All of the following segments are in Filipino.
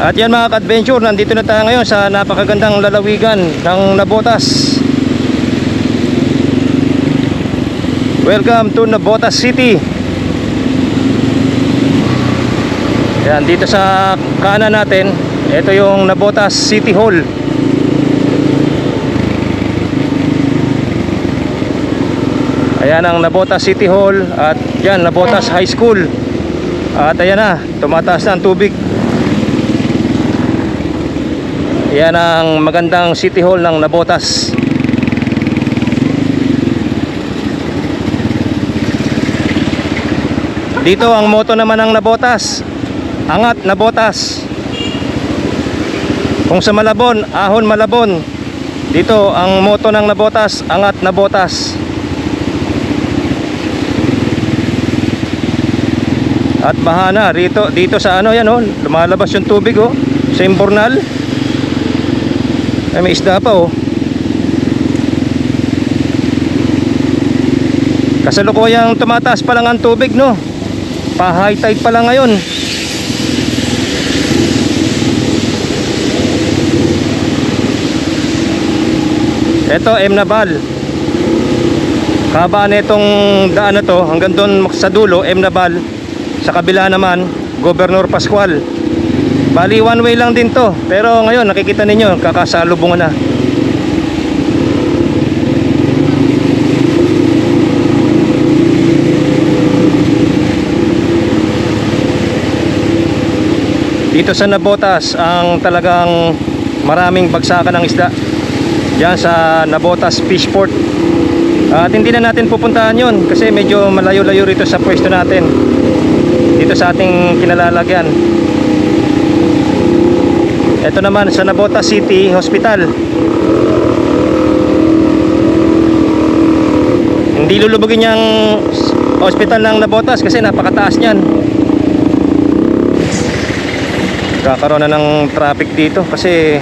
At yan mga ka-adventure, nandito na tayo ngayon sa napakagandang lalawigan ng Nabotas. Welcome to Nabotas City. Yan, dito sa kanan natin, ito yung Nabotas City Hall. Ayan ang Nabotas City Hall at yan Nabotas High School. At ayan na, tumataas na ang tubig. Yan ang magandang City Hall ng Nabotas. Dito ang moto naman ng Nabotas. Angat Nabotas. Kung sa Malabon, ahon Malabon. Dito ang moto ng Nabotas, angat Nabotas. At bahana rito dito sa ano yan oh, lumalabas yung tubig oh sa Imbornal. Ay may isda pa oh. Kasalukuyang tumataas pa lang ang tubig no. Pa high tide pa lang ngayon. Ito M Nabal. Kaba nitong daan na to hanggang doon sa dulo M Nabal. Sa kabila naman Governor Pascual. Bali one way lang din to. Pero ngayon nakikita ninyo kakasalubungan na. Dito sa Nabotas ang talagang maraming bagsakan ng isda. Diyan sa Nabotas Fishport. At hindi na natin pupuntahan yon kasi medyo malayo-layo rito sa pwesto natin. Dito sa ating kinalalagyan. Ito naman sa Nabotas City Hospital. Hindi lulubugin yung hospital ng Nabotas kasi napakataas niyan. Kakaroon na ng traffic dito kasi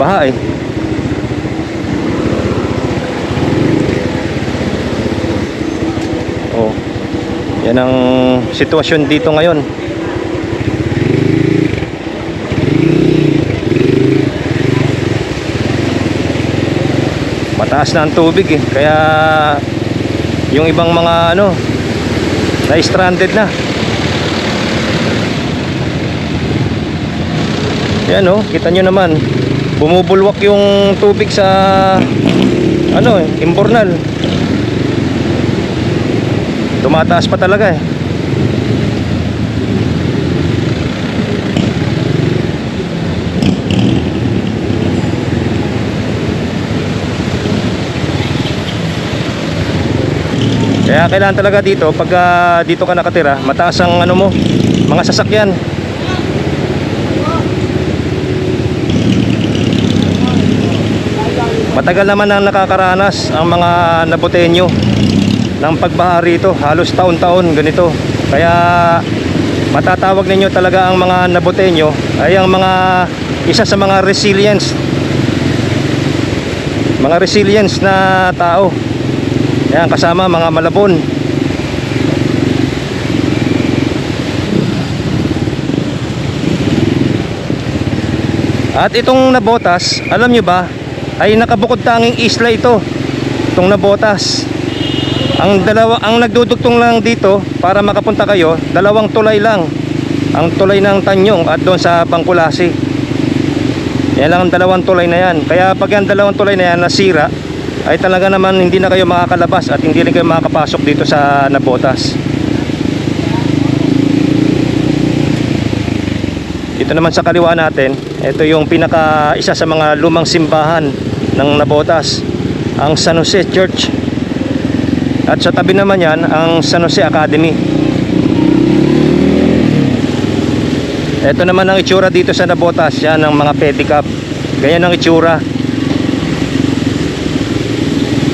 baha eh. Oh. Yan ang sitwasyon dito ngayon. Mataas na ang tubig eh. Kaya yung ibang mga ano na-stranded na. Yan oh, kita nyo naman. Bumubulwak yung tubig sa ano eh, Imbornal. Tumataas pa talaga eh. Kaya kailangan talaga dito pag ah, dito ka nakatira, mataas ang ano mo, mga sasakyan. Matagal naman ang nakakaranas ang mga nabotenyo ng pagbaha rito. Halos taon-taon ganito. Kaya matatawag ninyo talaga ang mga nabotenyo ay ang mga isa sa mga resilience mga resilience na tao. Yan kasama mga malabon. At itong nabotas, alam nyo ba, ay nakabukod tanging isla ito. Itong nabotas. Ang dalawa ang nagdudugtong lang dito para makapunta kayo, dalawang tulay lang. Ang tulay ng Tanyong at doon sa Bangkulasi. Yan lang ang dalawang tulay na yan. Kaya pag yan dalawang tulay na yan nasira, ay talaga naman hindi na kayo makakalabas at hindi rin kayo makakapasok dito sa Nabotas. Dito naman sa kaliwa natin, ito yung pinaka isa sa mga lumang simbahan ng Nabotas, ang San Jose Church. At sa tabi naman yan, ang San Jose Academy. Ito naman ang itsura dito sa Nabotas, yan ang mga pedicab. Ganyan ang itsura.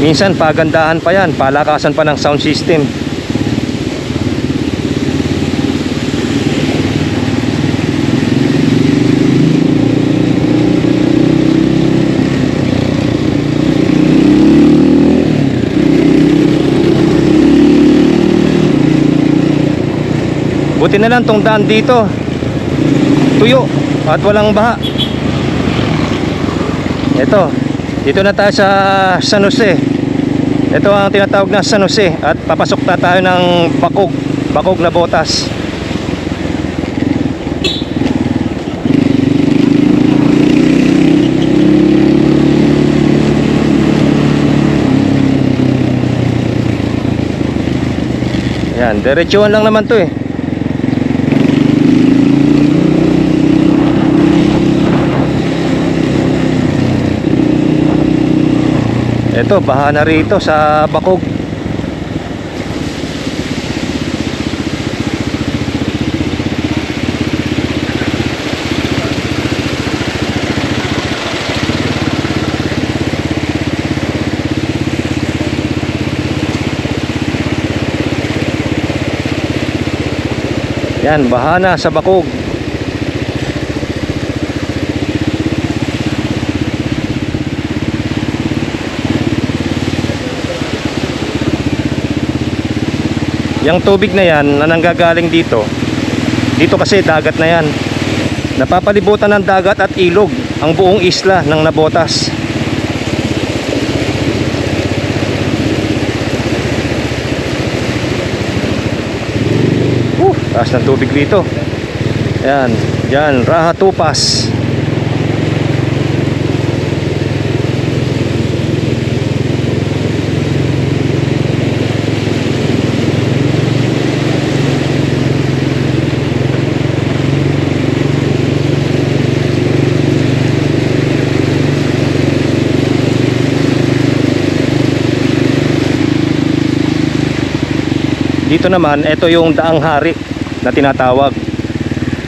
Minsan pagandahan pa yan, palakasan pa ng sound system. Buti na lang tong daan dito. Tuyo. at walang baha. Ito, dito na tayo sa San Jose. Ito ang tinatawag na San Jose at papasok na tayo ng Bakog, Bakog na Botas. Yan, diretsuhan lang naman to eh. Ito, baha na rito sa Bakog. Yan, baha na sa Bakog. Yang tubig na yan na nanggagaling dito, dito kasi dagat na yan. Napapalibutan ng dagat at ilog ang buong isla ng Nabotas. Taas ng tubig dito. Yan, yan, Raha Tupas. Dito naman, ito yung daang hari na tinatawag.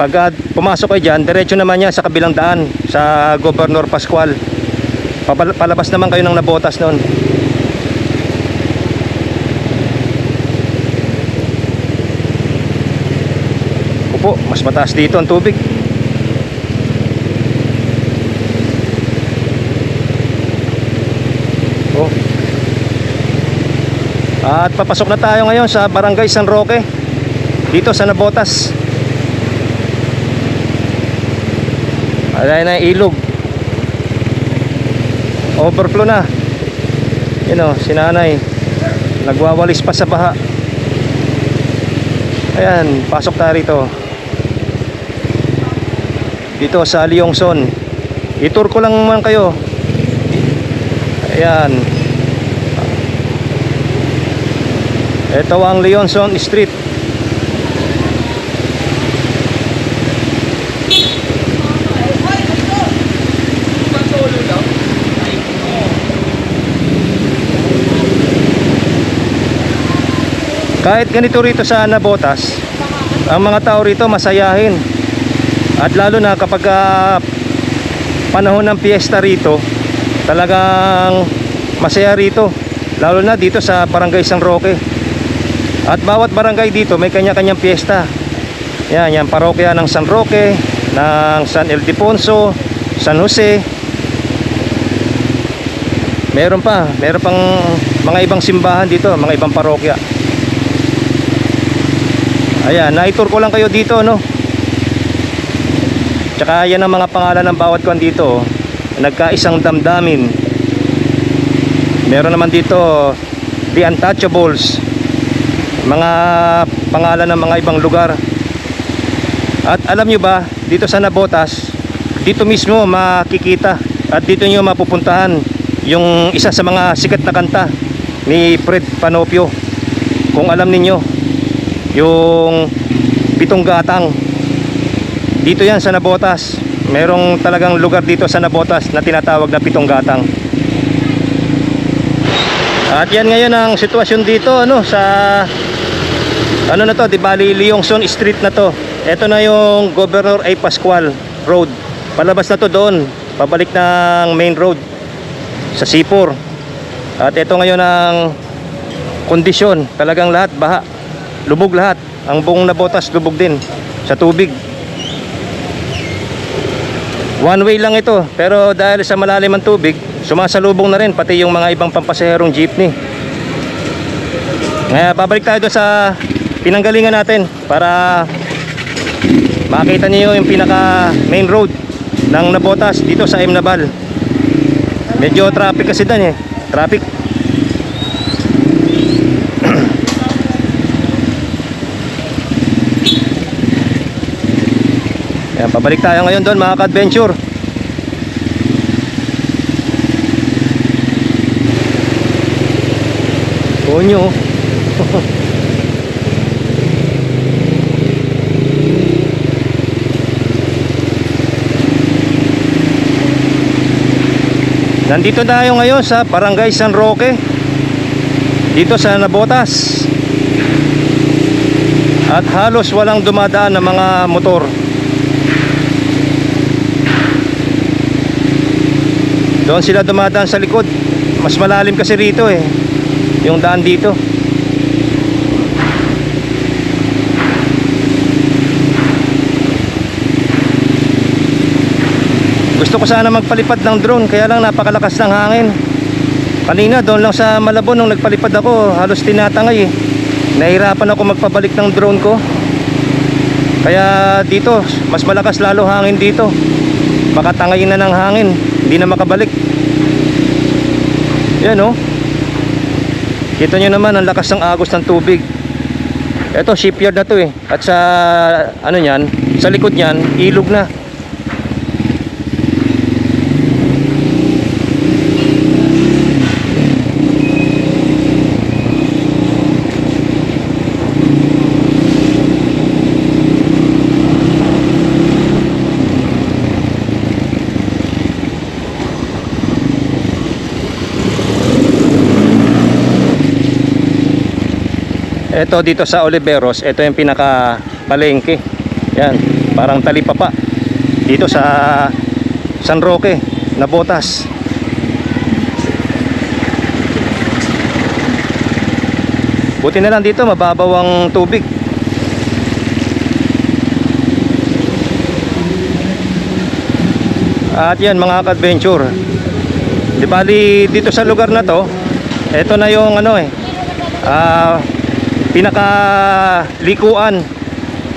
Pag ah, pumasok kayo dyan, diretso naman yan sa kabilang daan, sa Governor Pascual. Papal- palabas naman kayo ng nabotas noon. Upo, mas mataas dito ang tubig. At papasok na tayo ngayon sa Barangay San Roque dito sa Nabotas. Ayan na ilog. Overflow na. Yun o, sinanay. Nagwawalis pa sa baha. Ayan, pasok tayo rito. Dito sa Liongson. I-tour ko lang man kayo. Ayan. Ito ang Leonson Street. Kahit ganito rito sa Nabotas, ang mga tao rito masayahin. At lalo na kapag ah, panahon ng piyesta rito, talagang masaya rito. Lalo na dito sa Barangay San Roque. At bawat barangay dito may kanya-kanyang piyesta. Yan, yan parokya ng San Roque, ng San Ildefonso, San Jose. Meron pa, meron pang mga ibang simbahan dito, mga ibang parokya. Ayan, naitur ko lang kayo dito, no? Tsaka yan ang mga pangalan ng bawat kwan dito. oh. Nagkaisang damdamin. Meron naman dito, The Untouchables. Mga pangalan ng mga ibang lugar. At alam nyo ba, dito sa Nabotas, dito mismo makikita at dito nyo mapupuntahan yung isa sa mga sikat na kanta ni Fred Panopio. Kung alam ninyo, yung pitong gatang dito yan sa Nabotas merong talagang lugar dito sa Nabotas na tinatawag na pitong gatang at yan ngayon ang sitwasyon dito ano sa ano na to? Di bali Leongson Street na to. Ito na yung Governor A. Pascual Road. Palabas na to doon. Pabalik ng main road sa Sipur. At ito ngayon ang kondisyon. Talagang lahat baha. Lubog lahat. Ang buong nabotas lubog din sa tubig. One way lang ito. Pero dahil sa malalim ang tubig sumasalubong na rin pati yung mga ibang pampasaherong jeepney. Kaya babalik tayo doon sa pinanggalingan natin para makita niyo yung pinaka main road ng Nabotas dito sa M Nabal. Medyo traffic kasi dan eh. Traffic. Yan, pabalik tayo ngayon doon mga ka-adventure. Oo nyo Nandito tayo ngayon sa Barangay San Roque. Dito sa Nabotas. At halos walang dumadaan na mga motor. Doon sila dumadaan sa likod. Mas malalim kasi rito eh Yung daan dito Gusto ko sana magpalipad ng drone Kaya lang napakalakas ng hangin. Kanina doon lang sa Malabon Nung nagpalipad ako halos tinatangay eh. Nahirapan ako magpabalik ng drone ko. Kaya dito Mas malakas lalo hangin dito. Baka tangayin na ng hangin Hindi na makabalik. Yan oh. Kita nyo naman ang lakas ng agos ng tubig. Ito shipyard na to eh. At sa ano yan Sa likod niyan ilog na Ito dito sa Oliveros, ito yung pinaka palengke. Yan, parang talipapa. Dito sa San Roque, Nabotas. Buti na lang dito, mababaw ang tubig. At yan mga ka-adventure. Di bali dito sa lugar na to, ito na yung ano eh. Ah, pinaka likuan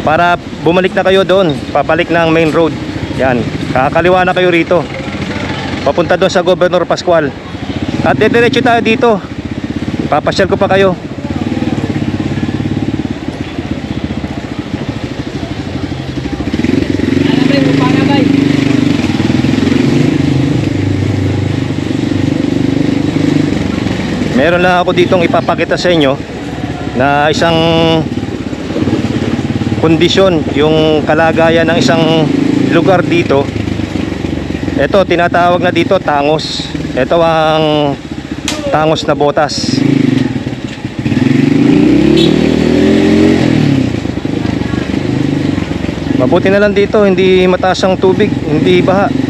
para bumalik na kayo doon papalik ng main road. Yan kakaliwa na kayo rito. Papunta doon sa Governor Pascual. At diretso tayo dito. Papasyal ko pa kayo. Meron lang ako ditong ipapakita sa inyo na isang kondisyon yung kalagayan ng isang lugar dito. Ito tinatawag na dito tangos. Ito ang tangos na botas. Mabuti na lang dito hindi mataas ang tubig hindi baha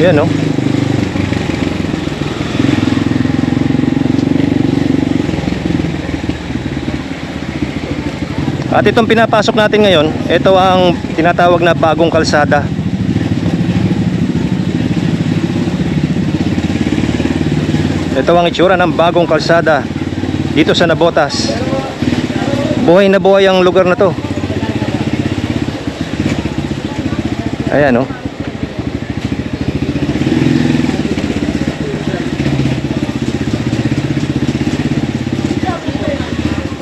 Yan no. At itong pinapasok natin ngayon, ito ang tinatawag na bagong kalsada. Ito ang itsura ng bagong kalsada dito sa Nabotas. Buhay na buhay ang lugar na to. Ayan no.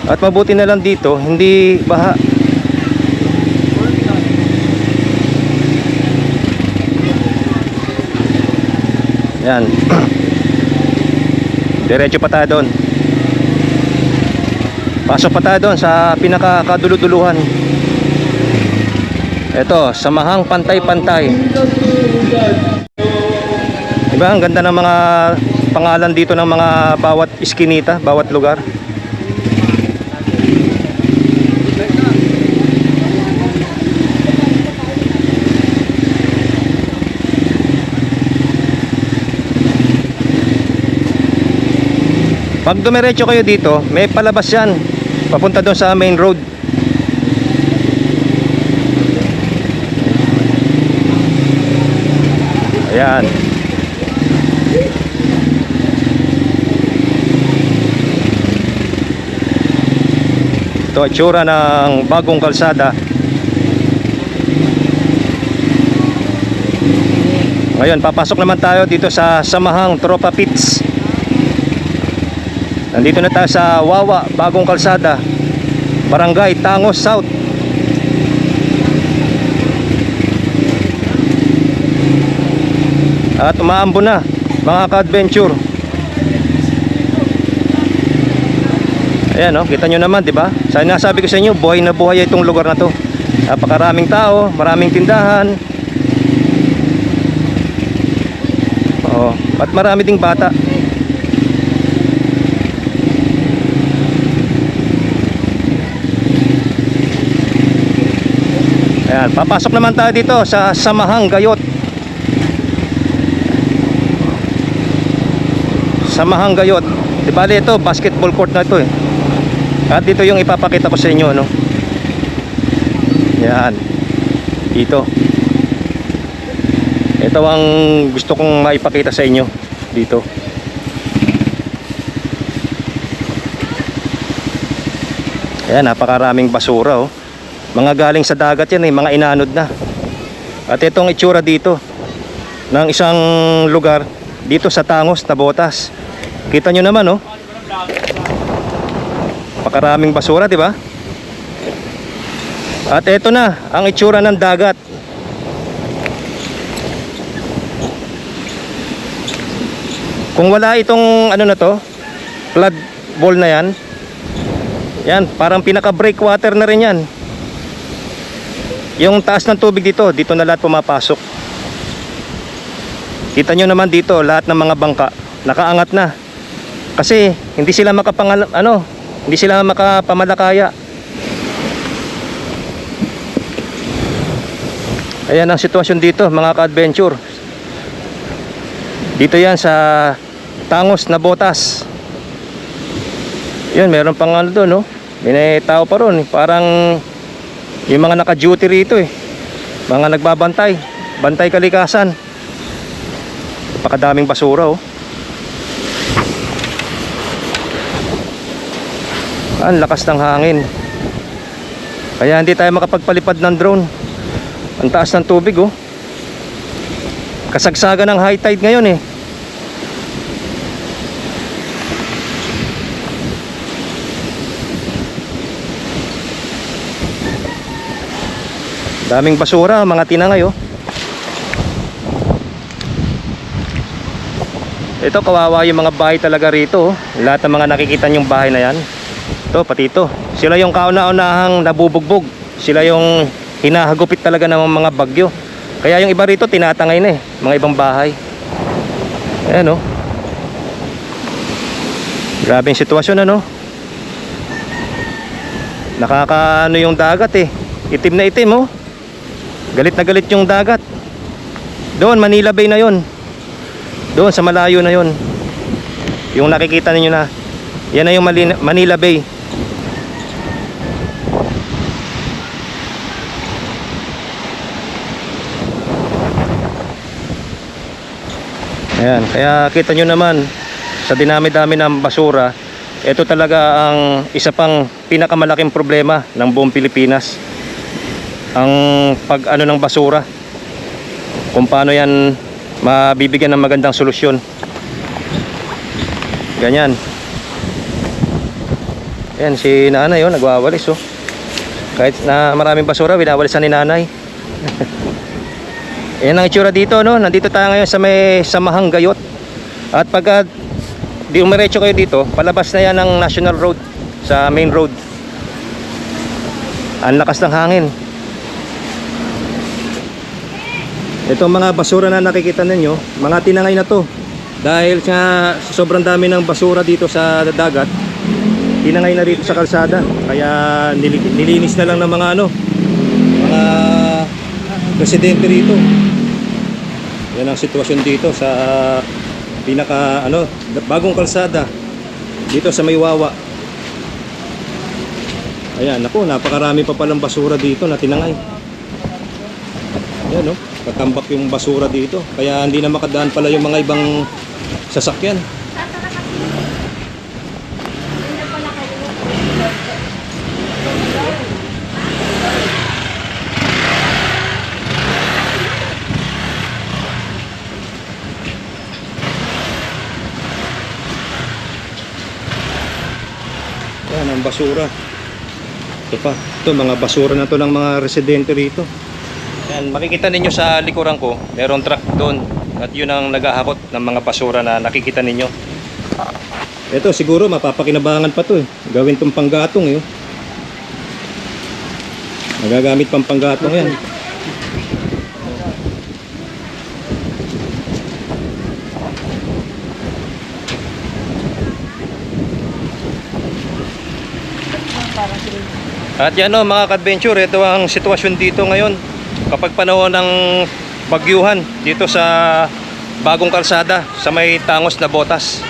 At mabuti na lang dito, hindi baha. Yan. Diretso pa tayo doon. Pasok pa tayo doon sa pinakakaduluduluhan. Ito, samahang pantay-pantay. Diba, ang ganda ng mga pangalan dito ng mga bawat iskinita, bawat lugar. Pag dumiretso kayo dito, may palabas yan. Papunta doon sa main road. Ayan. Ito itsura ng bagong kalsada. Ngayon, papasok naman tayo dito sa Samahang Tropa Pits. Nandito na tayo sa Wawa, bagong kalsada. Barangay Tangos South. At umaambo na mga ka-adventure. Ayan oh, kita nyo naman, di ba? Sa nasabi ko sa inyo, buhay na buhay itong lugar na to. Napakaraming tao, maraming tindahan. Oo, at marami ding bata. Ayan, papasok naman tayo dito sa Samahang Gayot. Samahang Gayot. Di ba ito, basketball court na ito eh. At dito yung ipapakita ko sa inyo, no? Yan. Dito. Ito ang gusto kong maipakita sa inyo dito. Ayan, napakaraming basura oh. Mga galing sa dagat yan eh, mga inanod na. At itong itsura dito ng isang lugar dito sa Tangos, Tabotas. Kita nyo naman oh. Pakaraming basura, di ba? At ito na ang itsura ng dagat. Kung wala itong ano na to, flood ball na yan. Yan, parang pinaka breakwater na rin yan. Yung taas ng tubig dito, dito na lahat pumapasok. Kita nyo naman dito, lahat ng mga bangka nakaangat na. Kasi hindi sila makapangal ano, hindi sila makapamalakaya. Ayan ang sitwasyon dito, mga ka-adventure. Dito yan sa Tangos na Botas. Yun, meron pang ano doon, no? May tao pa ron, parang yung mga naka-duty rito eh. Mga nagbabantay, bantay kalikasan. Napakadaming basura oh. Ang lakas ng hangin. Kaya hindi tayo makapagpalipad ng drone. Ang taas ng tubig oh. Kasagsagan ng high tide ngayon eh. Daming basura, mga tinangay oh. Ito kawawa yung mga bahay talaga rito oh. Lahat ng mga nakikita yung bahay na yan. Ito pati ito. Sila yung kauna-unahang nabubugbog. Sila yung hinahagupit talaga ng mga bagyo. Kaya yung iba rito tinatangay na eh, mga ibang bahay. Ayan oh. Grabe yung sitwasyon ano. Nakakaano yung dagat eh. Itim na itim oh. Galit na galit yung dagat. Doon, Manila Bay na yon. Doon, sa malayo na yon. Yung nakikita ninyo na. Yan na yung Manila Bay. Ayan, kaya kita nyo naman sa dinami-dami ng basura, ito talaga ang isa pang pinakamalaking problema ng buong Pilipinas ang pag ano ng basura. Kung paano yan mabibigyan ng magandang solusyon. Ganyan. Yan si nanay oh, nagwawalis oh. Kahit na maraming basura winawalisan ni nanay. Yan ang itsura dito no? Nandito tayo ngayon sa may samahang gayot. At pagka di umiretso kayo dito palabas na yan ng national road sa main road. Ang lakas ng hangin Ito mga basura na nakikita ninyo, mga tinangay na to. Dahil sa sobrang dami ng basura dito sa dagat, tinangay na rito sa kalsada. Kaya nili- nilinis na lang ng mga ano, mga residente rito. Yan ang sitwasyon dito sa pinaka ano, bagong kalsada dito sa Maywawa. Ayan, naku, napakarami pa palang basura dito na tinangay. Yan, no? Katambak yung basura dito. Kaya hindi na makadaan pala yung mga ibang sasakyan. Yan ang basura. Ito pa. Ito mga basura na to ng mga residente rito. Yan, makikita ninyo sa likuran ko, meron truck doon. At yun ang naghahakot ng mga basura na nakikita ninyo. Ito, siguro mapapakinabangan pa to eh. Gawin tong panggatong eh. Magagamit pang panggatong yan. At yan o mga ka-adventure, ito ang sitwasyon dito ngayon kapag panahon ng bagyuhan dito sa bagong kalsada sa may tangos na botas.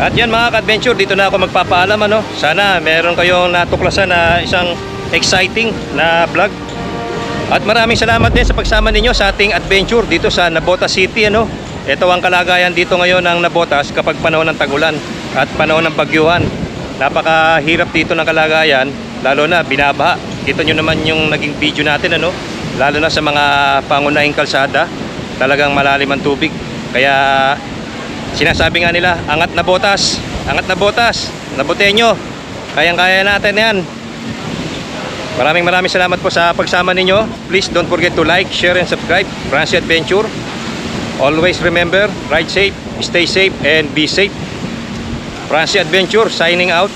At yan mga ka-adventure, dito na ako magpapaalam ano. Sana meron kayong natuklasan na isang exciting na vlog. At maraming salamat din sa pagsama ninyo sa ating adventure dito sa Nabotas City ano. Ito ang kalagayan dito ngayon ng Nabotas kapag panahon ng tagulan at panahon ng bagyuhan. Napakahirap dito ng kalagayan, lalo na binabaha. Kita nyo naman yung naging video natin ano, lalo na sa mga pangunahing kalsada, talagang malalim ang tubig. Kaya Sinasabi nga nila, angat na botas, angat na botas, nabutenyo. Kayang-kaya natin yan. Maraming maraming salamat po sa pagsama ninyo. Please don't forget to like, share, and subscribe. Francie Adventure. Always remember, ride safe, stay safe, and be safe. Francie Adventure signing out.